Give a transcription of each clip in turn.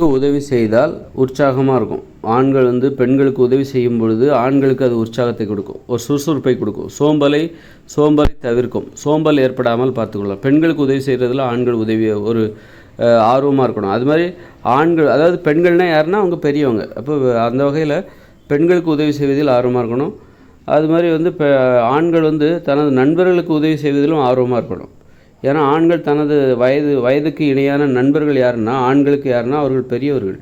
பெண்களுக்கு உதவி செய்தால் உற்சாகமாக இருக்கும். ஆண்கள் வந்து பெண்களுக்கு உதவி செய்யும் பொழுது ஆண்களுக்கு அது உற்சாகத்தை கொடுக்கும். ஒரு சுறுசுறுப்பை கொடுக்கும். சோம்பலை சோம்பலை தவிர்க்கும். சோம்பல் ஏற்படாமல் பார்த்துக்கொள்ளலாம். பெண்களுக்கு உதவி செய்கிறதுல ஆண்கள் உதவி ஒரு ஆர்வமாக இருக்கணும். அது மாதிரி ஆண்கள் அதாவது பெண்கள்னால் யாருன்னா அவங்க பெரியவங்க. அப்போ அந்த வகையில் பெண்களுக்கு உதவி செய்வதில் ஆர்வமாக இருக்கணும். அது மாதிரி வந்து இப்போ ஆண்கள் வந்து தனது நண்பர்களுக்கு உதவி செய்வதிலும் ஆர்வமாக இருக்கணும். ஏன்னா ஆண்கள் தனது வயது வயதுக்கு இணையான நண்பர்கள் யாருன்னா ஆண்களுக்கு யாருன்னா அவர்கள் பெரியவர்கள்.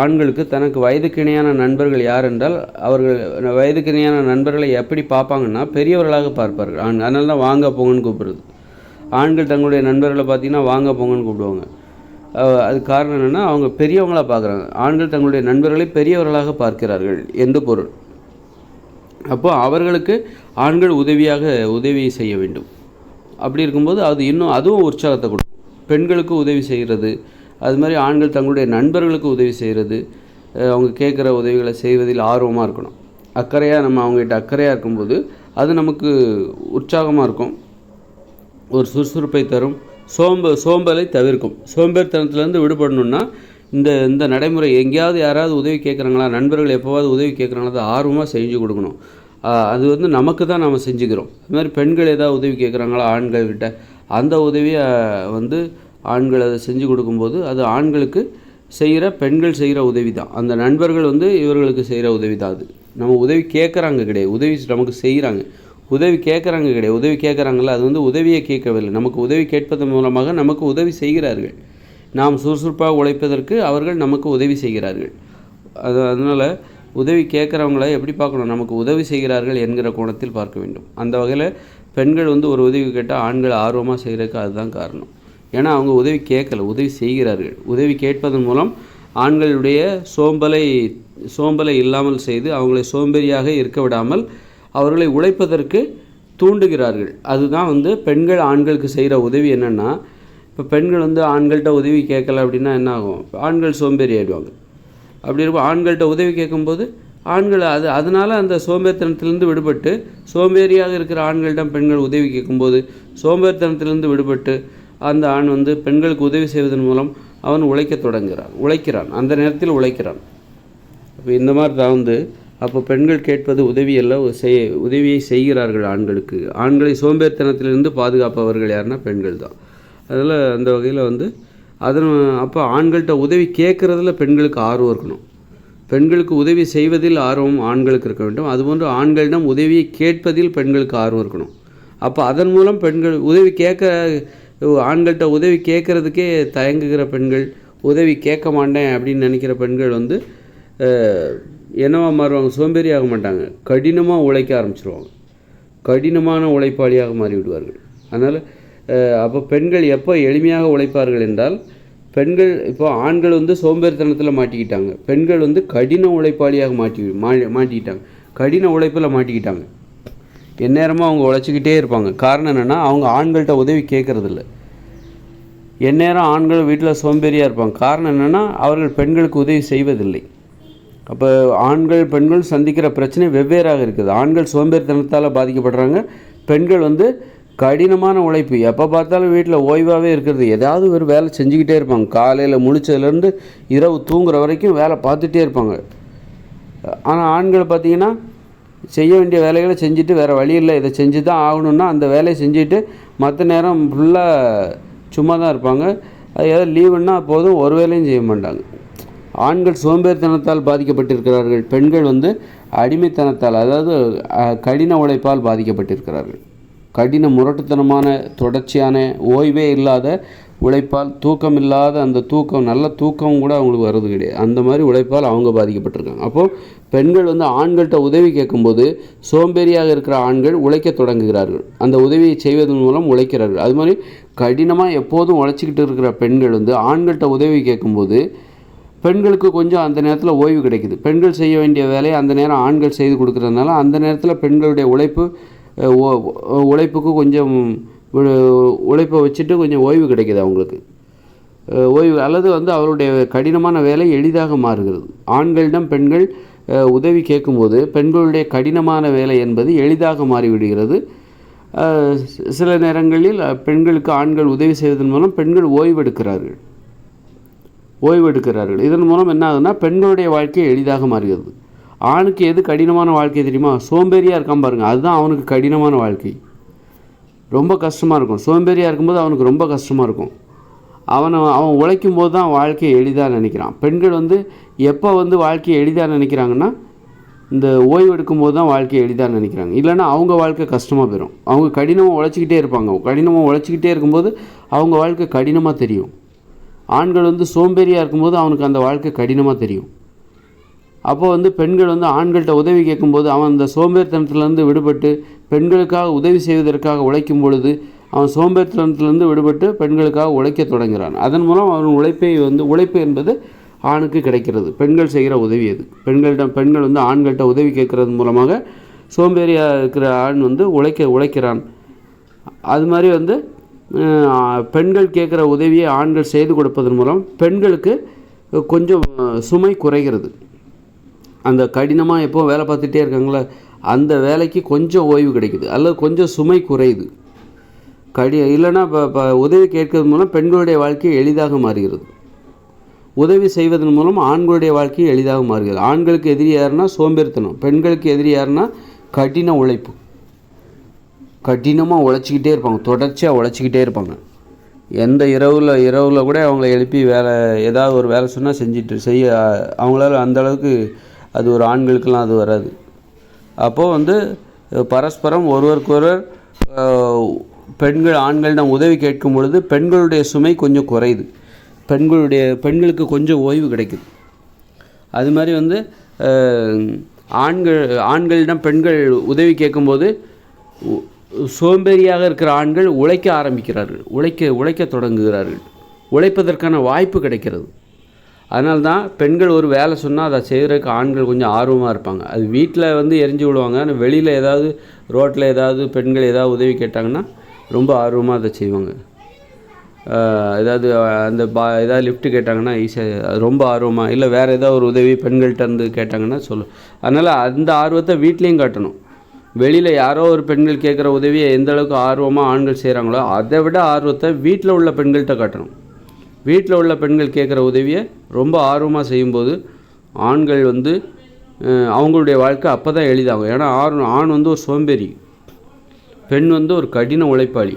ஆண்களுக்கு தனக்கு வயதுக்கு இணையான நண்பர்கள் யார் என்றால் அவர்கள் வயதுக்கு இணையான நண்பர்களை எப்படி பார்ப்பாங்கன்னா பெரியவர்களாக பார்ப்பார்கள். ஆண் அதனால தான் வாங்க போங்கன்னு கூப்பிடுறது. ஆண்கள் தங்களுடைய நண்பர்களை பார்த்தீங்கன்னா வாங்க போங்கன்னு கூப்பிடுவாங்க. அது காரணம் என்னென்னா அவங்க பெரியவங்களாக பார்க்குறாங்க. ஆண்கள் தங்களுடைய நண்பர்களை பெரியவர்களாக பார்க்கிறார்கள் என்று பொருள். அப்போது அவர்களுக்கு ஆண்கள் உதவியாக உதவி செய்ய வேண்டும். அப்படி இருக்கும்போது அது இன்னும் அதுவும் உற்சாகத்தை கொடுக்கும். பெண்களுக்கு உதவி செய்கிறது. அது மாதிரி ஆண்கள் தங்களுடைய நண்பர்களுக்கு உதவி செய்கிறது. அவங்க கேட்குற உதவிகளை செய்வதில் ஆர்வமாக இருக்கணும். அக்கறையாக நம்ம அவங்ககிட்ட அக்கறையாக இருக்கும்போது அது நமக்கு உற்சாகமாக இருக்கும். ஒரு சுறுசுறுப்பை தரும். சோம்ப சோம்பலை தவிர்க்கும். சோம்பேறித்தனத்துலேருந்து விடுபடணும்னா இந்த இந்த நடைமுறை எங்கேயாவது யாராவது உதவி கேட்குறாங்களா நண்பர்கள் எப்போவாவது உதவி கேட்குறாங்களா அதை ஆர்வமாக செஞ்சு கொடுக்கணும். அது வந்து நமக்கு தான் நாம் செஞ்சுக்கிறோம். அது மாதிரி பெண்கள் ஏதாவது உதவி கேட்குறாங்களா? ஆண்கள்கிட்ட. அந்த உதவியை வந்து ஆண்கள் அதை செஞ்சு கொடுக்கும்போது அது ஆண்களுக்கு செய்கிற பெண்கள் செய்கிற உதவி தான். அந்த நண்பர்கள் வந்து இவர்களுக்கு செய்கிற உதவி தான் அது. நம்ம உதவி கேட்குறாங்க கிடையாது. உதவி நமக்கு செய்கிறாங்க. உதவி கேட்குறாங்க கிடையாது. உதவி கேட்குறாங்கல்ல அது வந்து உதவியை கேட்கவில்லை. நமக்கு உதவி கேட்பதன் மூலமாக நமக்கு உதவி செய்கிறார்கள். நாம் சுறுசுறுப்பாக உழைப்பதற்கு அவர்கள் நமக்கு உதவி செய்கிறார்கள். அது அதனால் உதவி கேட்குறவங்கள எப்படி பார்க்கணும்? நமக்கு உதவி செய்கிறார்கள் என்கிற கோணத்தில் பார்க்க வேண்டும். அந்த வகையில் பெண்கள் வந்து ஒரு உதவி கேட்டால் ஆண்கள் ஆர்வமாக செய்கிறதுக்கு அதுதான் காரணம். ஏன்னா அவங்க உதவி கேட்கல உதவி செய்கிறார்கள். உதவி கேட்பதன் மூலம் ஆண்களுடைய சோம்பலை சோம்பலை இல்லாமல் செய்து அவங்களை சோம்பேறியாக இருக்க விடாமல் அவர்களை உழைப்பதற்கு தூண்டுகிறார்கள். அதுதான் வந்து பெண்கள் ஆண்களுக்கு செய்கிற உதவி என்னென்னா இப்போ பெண்கள் வந்து ஆண்கள்கிட்ட உதவி கேட்கல அப்படின்னா என்ன ஆகும்? ஆண்கள் சோம்பேறி ஆயிடுவாங்க. அப்படி இருக்கும். ஆண்கள்கிட்ட உதவி கேட்கும்போது ஆண்கள் அது அதனால் அந்த சோம்பேறித்தனத்திலேருந்து விடுபட்டு சோம்பேறியாக இருக்கிற ஆண்களிடம் பெண்கள் உதவி கேட்கும்போது சோம்பேறித்தனத்திலேருந்து விடுபட்டு அந்த ஆண் வந்து பெண்களுக்கு உதவி செய்வதன் மூலம் அவன் உழைக்கத் தொடங்குகிறான் உழைக்கிறான். அந்த நேரத்தில் உழைக்கிறான். அப்போ இந்த மாதிரி தான் வந்து அப்போ பெண்கள் கேட்பது உதவியெல்லாம் செய் உதவியை செய்கிறார்கள் ஆண்களுக்கு. ஆண்களை சோம்பேறித்தனத்திலிருந்து பாதுகாப்பவர்கள் யாருன்னா பெண்கள் தான். அதில் அந்த வகையில் வந்து அதன் அப்போ ஆண்கள்கிட்ட உதவி கேட்குறதுல பெண்களுக்கு ஆர்வம் இருக்கணும். பெண்களுக்கு உதவி செய்வதில் ஆர்வம் ஆண்களுக்கு இருக்க வேண்டும். அதுபோன்று ஆண்களிடம் உதவியை கேட்பதில் பெண்களுக்கு ஆர்வம் இருக்கணும். அப்போ அதன் மூலம் பெண்கள் உதவி கேட்க ஆண்கள்கிட்ட உதவி கேட்குறதுக்கே தயங்குகிற பெண்கள் உதவி கேட்க மாட்டேன் அப்படின்னு நினைக்கிற பெண்கள் வந்து என்னவா மாறுவாங்க? சோம்பேறி ஆக மாட்டாங்க. கடினமாக உழைக்க ஆரம்பிச்சிருவாங்க. கடினமான உழைப்பாளியாக மாறிவிடுவார்கள். அதனால் அப்போ பெண்கள் எப்போ எளிமையாக உழைப்பார்கள் என்றால் பெண்கள் இப்போ ஆண்கள் வந்து சோம்பேறித்தனத்தில் மாட்டிக்கிட்டாங்க. பெண்கள் வந்து கடின உழைப்பாளியாக மாட்டி மா மாட்டிக்கிட்டாங்க. கடின உழைப்பில் மாட்டிக்கிட்டாங்க. எந்நேரமும் அவங்க உழைச்சிக்கிட்டே இருப்பாங்க. காரணம் என்னென்னா அவங்க ஆண்கள்கிட்ட உதவி கேட்கறதில்ல எந்நேரம் ஆண்கள் வீட்டில் சோம்பேறியாக இருப்பாங்க. காரணம் என்னென்னா அவர்கள் பெண்களுக்கு உதவி செய்வதில்லை. அப்போ ஆண்கள் பெண்கள் சந்திக்கிற பிரச்சனை வெவ்வேறாக இருக்குது. ஆண்கள் சோம்பேறித்தனத்தால் பாதிக்கப்படுறாங்க. பெண்கள் வந்து கடினமான உழைப்பு. எப்போ பார்த்தாலும் வீட்டில் ஓய்வாகவே இருக்கிறது. ஏதாவது ஒரு வேலை செஞ்சுக்கிட்டே இருப்பாங்க. காலையில் முழிச்சதுலேருந்து இரவு தூங்குற வரைக்கும் வேலை பார்த்துட்டே இருப்பாங்க. ஆனால் ஆண்கள் பார்த்தீங்கன்னா செய்ய வேண்டிய வேலைகளை செஞ்சுட்டு வேறு வழி இல்லை. இதை செஞ்சு தான் ஆகணும்னா அந்த வேலையை செஞ்சுட்டு மற்ற நேரம் ஃபுல்லாக சும்மா தான் இருப்பாங்க. அது ஏதாவது லீவுன்னா போதும் ஒரு வேலையும் செய்ய மாட்டாங்க. ஆண்கள் சோம்பேறித்தனத்தால் பாதிக்கப்பட்டிருக்கிறார்கள். பெண்கள் வந்து அடிமைத்தனத்தால் அதாவது கடின உழைப்பால் பாதிக்கப்பட்டிருக்கிறார்கள். கடின முரட்டுத்தனமான தொடர்ச்சியான ஓய்வே இல்லாத உழைப்பால் தூக்கம் இல்லாத அந்த தூக்கம் நல்ல தூக்கம் கூட அவங்களுக்கு வர்றது கிடையாது. அந்த மாதிரி உழைப்பால் அவங்க பாதிக்கப்பட்டிருக்காங்க. அப்போது பெண்கள் வந்து ஆண்கள்கிட்ட உதவி கேட்கும்போது சோம்பேறியாக இருக்கிற ஆண்கள் உழைக்க தொடங்குகிறார்கள். அந்த உதவியை செய்வதன் மூலம் உழைக்கிறார்கள். அது மாதிரி கடினமாக எப்போதும் உழைச்சிக்கிட்டு இருக்கிற பெண்கள் வந்து ஆண்கள்கிட்ட உதவி கேட்கும்போது பெண்களுக்கு கொஞ்சம் அந்த நேரத்தில் ஓய்வு கிடைக்குது. பெண்கள் செய்ய வேண்டிய வேலையை அந்த நேரம் ஆண்கள் செய்து கொடுக்குறதுனால அந்த நேரத்தில் பெண்களுடைய உழைப்பு உழைப்புக்கு கொஞ்சம் உழைப்பை வச்சுட்டு கொஞ்சம் ஓய்வு கிடைக்கிது அவங்களுக்கு. ஓய்வு அல்லது வந்து அவருடைய கடினமான வேலை எளிதாக மாறுகிறது. ஆண்களிடம் பெண்கள் உதவி கேட்கும்போது பெண்களுடைய கடினமான வேலை என்பது எளிதாக மாறிவிடுகிறது. சில நேரங்களில் பெண்களுக்கு ஆண்கள் உதவி செய்வதன் மூலம் பெண்கள் ஓய்வெடுக்கிறார்கள். ஓய்வு எடுக்கிறார்கள் இதன் மூலம் என்ன ஆகுதுன்னா பெண்களுடைய வாழ்க்கை எளிதாக மாறுகிறது. ஆணுக்கு எது கடினமான வாழ்க்கை தெரியுமா? சோம்பேறியாக இருக்கான் பாருங்கள் அதுதான் அவனுக்கு கடினமான வாழ்க்கை. ரொம்ப கஷ்டமாக இருக்கும். சோம்பேறியாக இருக்கும்போது அவனுக்கு ரொம்ப கஷ்டமாக இருக்கும். அவனை அவன் உழைக்கும் போது தான் வாழ்க்கையை எளிதாக நினைக்கிறான். பெண்கள் வந்து எப்போ வந்து வாழ்க்கையை எளிதாக நினைக்கிறாங்கன்னா இந்த ஓய்வு எடுக்கும்போது தான் வாழ்க்கையை எளிதாக நினைக்கிறாங்க. இல்லைன்னா அவங்க வாழ்க்கை கஷ்டமாக போயிடும் அவங்க கடினமாக உழைச்சிக்கிட்டே இருப்பாங்க. கடினமாக உழைச்சிக்கிட்டே இருக்கும்போது அவங்க வாழ்க்கை கடினமாக தெரியும். ஆண்கள் வந்து சோம்பேறியாக இருக்கும்போது அவனுக்கு அந்த வாழ்க்கை கடினமாக தெரியும். அப்போ வந்து பெண்கள் வந்து ஆண்கள்கிட்ட உதவி கேட்கும்போது அவன் அந்த சோம்பேறித்தனத்திலேருந்து விடுபட்டு பெண்களுக்காக உதவி செய்வதற்காக உழைக்கும் பொழுது அவன் சோம்பேறித்தனத்திலேருந்து விடுபட்டு பெண்களுக்காக உழைக்க தொடங்குகிறான். அதன் மூலம் அவன் உழைப்பை வந்து உழைப்பு என்பது ஆணுக்கு கிடைக்கிறது. பெண்கள் செய்கிற உதவி அது. பெண்களிடம் பெண்கள் வந்து ஆண்கள்கிட்ட உதவி கேட்கறது மூலமாக சோம்பேறியாக இருக்கிற ஆண் வந்து உழைக்க உழைக்கிறான். அது மாதிரி வந்து பெண்கள் கேட்குற உதவியை ஆண்கள் செய்து கொடுப்பதன் மூலம் பெண்களுக்கு கொஞ்சம் சுமை குறைகிறது. அந்த கடினமாக எப்போ வேலை பார்த்துட்டே இருக்காங்களே அந்த வேலைக்கு கொஞ்சம் ஓய்வு கிடைக்குது. அல்லது கொஞ்சம் சுமை குறையுது. கடி இல்லைன்னா இப்போ இப்போ உதவி கேட்கறது மூலம் பெண்களுடைய வாழ்க்கை எளிதாக மாறுகிறது. உதவி செய்வதன் மூலம் ஆண்களுடைய வாழ்க்கை எளிதாக மாறுகிறது. ஆண்களுக்கு எதிரி யாருன்னா சோம்பேறித்தனம். பெண்களுக்கு எதிரி யாருன்னா கடின உழைப்பு. கடினமாக உழைச்சிக்கிட்டே இருப்பாங்க. தொடர்ச்சியாக உழைச்சிக்கிட்டே இருப்பாங்க. எந்த இரவில் இரவில் கூட அவங்கள எழுப்பி வேலை ஏதாவது ஒரு வேலை சொன்னால் செஞ்சுட்டு செய்ய அவங்களால அந்த அளவுக்கு அது ஒரு ஆண்களுக்கெல்லாம் அது வராது. அப்போது வந்து பரஸ்பரம் ஒருவருக்கொருவர் பெண்கள் ஆண்களிடம் உதவி கேட்கும் பொழுது பெண்களுடைய சுமை கொஞ்சம் குறையுது. பெண்களுடைய பெண்களுக்கு கொஞ்சம் ஓய்வு கிடைக்குது. அது மாதிரி வந்து ஆண்கள் ஆண்களிடம் பெண்கள் உதவி கேட்கும்போது சோம்பேறியாக இருக்கிற ஆண்கள் உழைக்க ஆரம்பிக்கிறார்கள். உழைக்க உழைக்க தொடங்குகிறார்கள். உழைப்பதற்கான வாய்ப்பு கிடைக்கிறது. அதனால தான் பெண்கள் ஒரு வேலை சொன்னால் அதை செய்கிறதுக்கு ஆண்கள் கொஞ்சம் ஆர்வமாக இருப்பாங்க. அது வீட்டில் வந்து எரிஞ்சு விடுவாங்க. ஆனால் வெளியில் ஏதாவது ரோட்டில் ஏதாவது பெண்கள் ஏதாவது உதவி கேட்டாங்கன்னா ரொம்ப ஆர்வமாக அதை செய்வாங்க. ஏதாவது அந்த பா ஏதாவது லிஃப்ட் கேட்டாங்கன்னா ஈஸியாக ரொம்ப ஆர்வமாக இல்லை வேறு ஏதாவது ஒரு உதவி பெண்கள்கிட்ட இருந்து கேட்டாங்கன்னா சொல்லு. அதனால் அந்த ஆர்வத்தை வீட்லேயும் காட்டணும். வெளியில் யாரோ ஒரு பெண்கள் கேட்குற உதவியை எந்த அளவுக்கு ஆர்வமாக ஆண்கள் செய்கிறாங்களோ அதை விட ஆர்வத்தை வீட்டில் உள்ள பெண்கள்கிட்ட காட்டணும். வீட்டில் உள்ள பெண்கள் கேட்குற உதவியை ரொம்ப ஆர்வமாக செய்யும்போது ஆண்கள் வந்து அவங்களுடைய வாழ்க்கை அப்போ தான் எளிதாகும். ஏன்னா ஆண் ஆண் வந்து ஒரு சோம்பேறி பெண் வந்து ஒரு கடின உழைப்பாளி.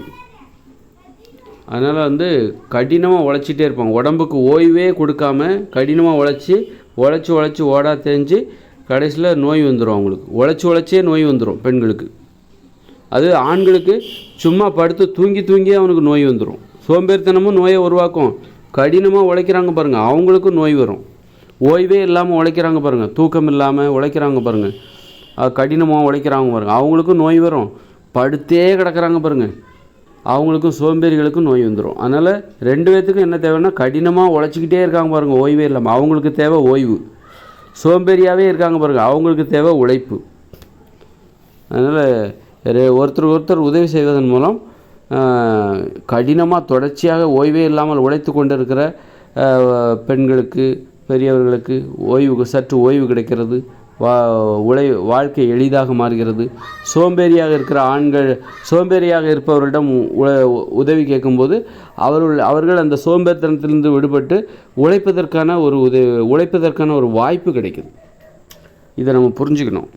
அதனால் வந்து கடினமாக உழைச்சிட்டே இருப்பாங்க. உடம்புக்கு ஓய்வே கொடுக்காம கடினமாக உழைச்சி உழைச்சி உழைச்சி ஓடா தேஞ்சு கடைசியில் நோய் வந்துடும் அவங்களுக்கு. உழைச்சி உழைச்சே நோய் வந்துடும் பெண்களுக்கு. அது ஆண்களுக்கு சும்மா படுத்து தூங்கி தூங்கியே அவனுக்கு நோய் வந்துடும் சோம்பேறித்தனமும் நோயை உருவாக்கும். கடினமாக உழைக்கிறாங்க பாருங்கள் அவங்களுக்கும் நோய் வரும். ஓய்வே இல்லாமல் உழைக்கிறாங்க பாருங்கள் தூக்கம் இல்லாமல் உழைக்கிறாங்க பாருங்கள் கடினமாக உழைக்கிறாங்க பாருங்கள் அவங்களுக்கும் நோய் வரும். படுத்தே கிடக்கிறாங்க பாருங்கள் அவங்களுக்கும் சோம்பேறிகளுக்கும் நோய் வந்துடும் அதனால் ரெண்டு பேர்த்துக்கும் என்ன தேவைன்னா கடினமாக உழைச்சிக்கிட்டே இருக்காங்க பாருங்கள் ஓய்வே இல்லாமல் அவங்களுக்கு தேவை ஓய்வு. சோம்பேறியாகவே இருக்காங்க பாருங்கள் அவங்களுக்கு தேவை உழைப்பு. அதனால் ஒருத்தர் ஒருத்தர் உதவி செய்வதன் மூலம் கடினமாக தொடர்ச்சியாக ஓய்வே இல்லாமல் உழைத்து கொண்டிருக்கிற பெண்களுக்கு பெரியவர்களுக்கு ஓய்வு சற்று ஓய்வு கிடைக்கிறது. வா உழை வாழ்க்கை எளிதாக மாறுகிறது. சோம்பேறியாக இருக்கிற ஆண்கள் சோம்பேறியாக இருப்பவர்களிடம் உ- உதவி கேட்கும்போது அவர்கள் அவர்கள் அந்த சோம்பேறித்தனத்திலிருந்து விடுபட்டு உழைப்பதற்கான ஒரு உதவி உழைப்பதற்கான ஒரு வாய்ப்பு கிடைக்குது. இதை நம்ம புரிஞ்சுக்கணும்.